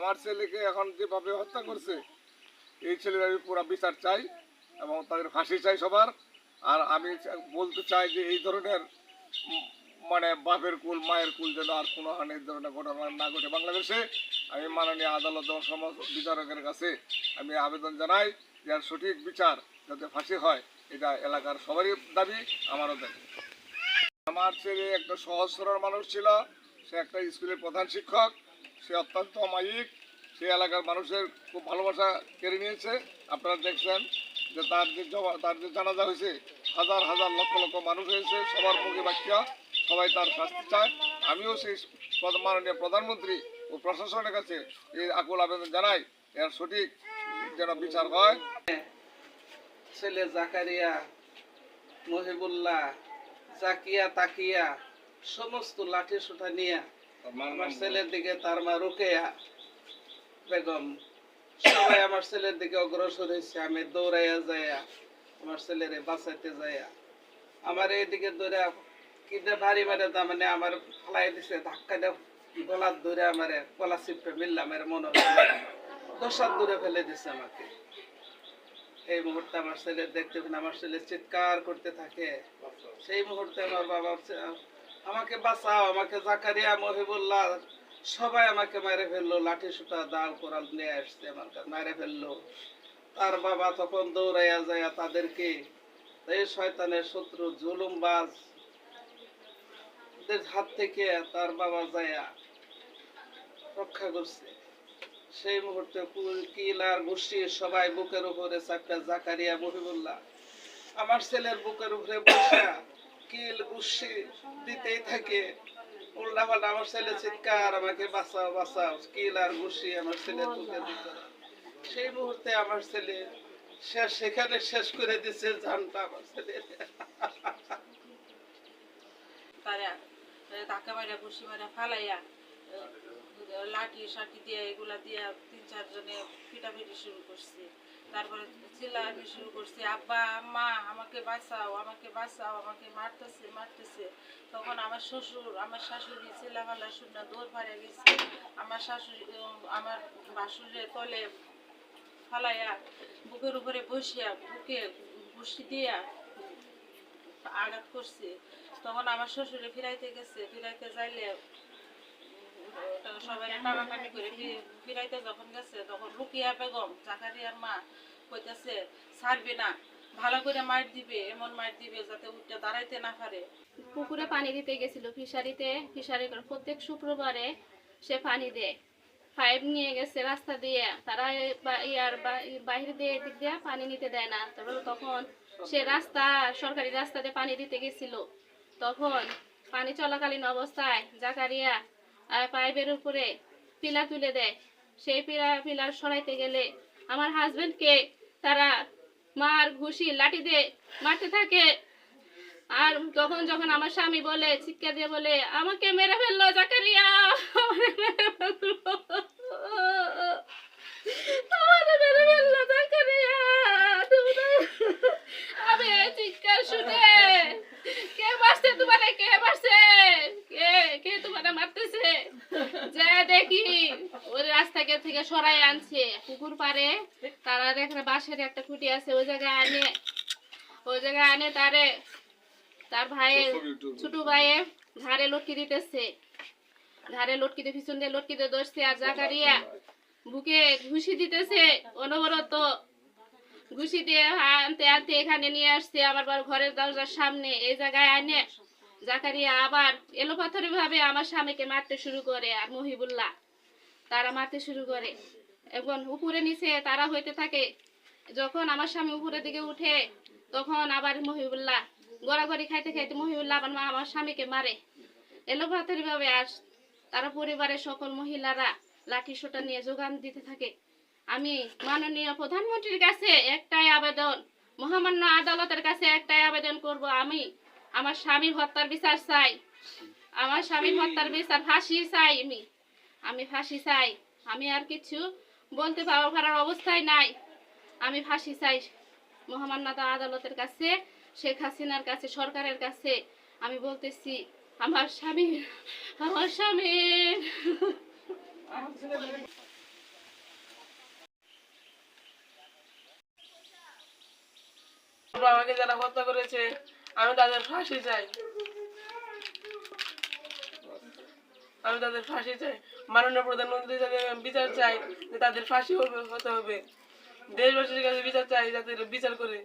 আমার ছেলেকে এখন যেভাবে হত্যা করছে, এই ছেলের আমি পুরো বিচার চাই এবং তাদের ফাঁসি চাই সবার। আর আমি বলতে চাই যে এই ধরনের মানে বাপের কুল, মায়ের কুল যেন আর কোনো হানি এই ধরনের ঘটনা না ঘটে বাংলাদেশে, আমি মাননীয় আদালত এবং সমাজ বিচারকের কাছে আমি আবেদন জানাই যে আর সঠিক বিচার যাতে ফাঁসি হয়, এটা এলাকার সবারই দাবি, আমারও দাবি। আমার ছেলে একটা সহজ সরল মানুষ ছিল, সে একটা স্কুলের প্রধান শিক্ষক সে অত্যন্ত অমায়িক সে এলাকার মানুষের খুব ভালোবাসা কেড়ে নিয়েছে। আপনারা দেখছেন যে তার যে তার যে জানাজা হয়েছে, হাজার হাজার লক্ষ লক্ষ মানুষ হয়েছে, সবার মুখে বাক্য, সবাই তার শাস্তি চায়। আমিও সেই মাননীয় প্রধানমন্ত্রী ও প্রশাসনের কাছে এই আকুল আবেদন জানাই, এর সঠিক যেন বিচার হয়। ছেলে জাকারিয়া, মহিবুল্লাহ, জাকিয়া, তাকিয়া, সমস্ত লাঠি সোটা নিয়ে আমার ছেলের দিকে তার মা রুকেয়া বেগম। সবাই আমার ছেলের দিকে অগ্রসর হয়েছে আমি দৌড়াইয়া যাইয়া আমার ছেলেরে বাঁচাইতে যাইয়া। আমার এইদিকে দৌড়া কিনে ভারী মারে দা মানে আমার ফলাই দিছে ধাক্কা দিয়ে গলার দৌড়ে আমার কলা চিপে মিললাম এর মনে দশার দূরে ফেলে দিছে আমাকে। এই মুহূর্তে আমার ছেলে দেখতে আমার ছেলে চিৎকার করতে থাকে। সেই মুহূর্তে আমার বাবা আমাকে বাঁচাও, আমাকে জাকারিয়া, মহিবুল্লাহ, সবাই আমাকে মেরে ফেলল, লাঠি সুতা দাও, কোরাল নিয়ে আসছে, আমার মেরে ফেলল। তার বাবা তখন দৌড়াইয়া যায় তাদেরকে, এই শয়তানের শত্রু, জুলুমবাজ হাত থেকে তার বাবা যায়া রক্ষা করছে। সেই মুহূর্তে কিলার গোষ্ঠী সবাই বুকের উপরে চাপটা জাকারিয়া, মহিবুল্লাহ, আমার ছেলের বুকের উপরে বসা কিল গোষ্ঠী দিতেই থাকে। উল্টা পাল্টা আমার ছেলে চিৎকার আমাকে বাঁচাও বাঁচাও কিল আর গোষ্ঠী আমার বুকের ভিতরে সেই মুহূর্তে আমার ছেলে সেখানে শেষ করে দিছে জানটা আমার ছেলে। তারা ধাক্কা মারা ঘুষি মারা ফালাইয়া লাঠি সাঠি দিয়ে এগুলা দিয়ে তিন চারজনে পিটাপিটি শুরু করছে। তারপরে চিল্লানি শুরু করছে, আব্বা, আম্মা, আমাকে বাঁচাও আমাকে বাঁচাও, আমাকে মারতেছে মারতেছে। তখন আমার শ্বশুর, আমার শাশুড়ি চিল্লাফাল্লা শুনে দৌড় ফাড়ে গেছে। আমার শাশুড়ি আমার বাসুরের তলে ফালাইয়া বুকের উপরে বসিয়া বুকে ঘুষি দিয়া আঘাত করছে। তখন আমার শ্বশুরে ফিরাইতে গেছে, ফিরাইতে যাইলে পুকুরে পানি দিতে গেছিল, ফিশারিতে, ফিশারি করে প্রত্যেক শুক্রবারে সে পানি দেয়। পাইপ নিয়ে গেছে রাস্তা দিয়ে, তারা ইয়ার বা- বাইরে দিয়ে, এদিক দিয়ে পানি নিতে দেয় না। তারপরে তখন সে রাস্তা, সরকারি রাস্তাতে পানি দিতে গেছিল। তখন পানি চলাকালীন অবস্থায় জাকারিয়া পাইপের উপরে পিলা তুলে দেয়। সেই পিলা পিলার সরাইতে গেলে আমার হাজবেন্ডকে তারা মার ঘুষি, লাঠি দিয়ে মারতে থাকে। আর তখন যখন আমার স্বামী বলে চিৎকার দিয়ে বলে, আমাকে মেরে ফেলল জাকারিয়া মেরে ফেলল আমাকে মেরে ফেলল জাকারিয়া তোমরা- আমি এই চিৎকার শুনে কে মারছে তোমারে কে মারছে কে কে তোমারে মারতেছে যা দেখি ওই রাস্তা কে থেকে সরাই আনছে। পুকুর পারে তারা এখানে বাঁশের একটা খুঁটি আছে ওই জায়গায় আনে ওই জায়গায় আনে তারে তার ভাইয়ের ছোট ভাইয়ে ধারে লটকি দিতেছে। ধারে লটকিতে পিছন দিয়ে লটকিতে ধরছে আর জাকারিয়া বুকে ঘুষি দিতেছে অনবরত। ঘুষি দিয়ে আনতে আনতে এখানে নিয়ে আসছে আমার বার ঘরের দরজার সামনে এই জায়গায় আনে। জাকারিয়া আবার এলোপাথরি ভাবে আমার স্বামীকে মারতে শুরু করে আর মহিবুল্লাহ। তারা মারতে শুরু করে। এবং উপরে নিচে তারা হইতে থাকে। যখন আমার স্বামী উপরের দিকে উঠে, তখন আবার মহিবুল্লাহ গড়াগড়ি খাইতে খাইতে মহিবুল্লাহ আবার মা আমার স্বামীকে মারে। এলোপাথারি ভাবে আর তারা পরিবারের সকল মহিলারা লাঠি সোটা নিয়ে যোগান দিতে থাকে। আমি মাননীয় প্রধানমন্ত্রীর কাছে একটাই আবেদন, মহামান্য আদালতের কাছে একটাই আবেদন করব আমি। আমার স্বামীর হত্যার বিচার চাই। আমার স্বামীর হত্যার বিচার ফাঁসি চাই আমি। আমি ফাঁসি চাই। আমি আর কিছু বলতে পাওয়া পারার অবস্থায় নাই। আমি ফাঁসি চাই মহামান্নাতা আদালতের কাছে, শেখ হাসিনার কাছে, সরকারের কাছে। আমি বলতেছি, আমার স্বামী আমার স্বামী। আমাকে যারা হত্যা করেছে, আমি তাদের ফাঁসি চাই। আমি তাদের ফাঁসি চাই। মাননীয় প্রধানমন্ত্রী তাদের বিচার চাই যে তাদের ফাঁসি হবে, হতে হবে। দেশবাসীর কাছে বিচার চাই যাতে বিচার করে।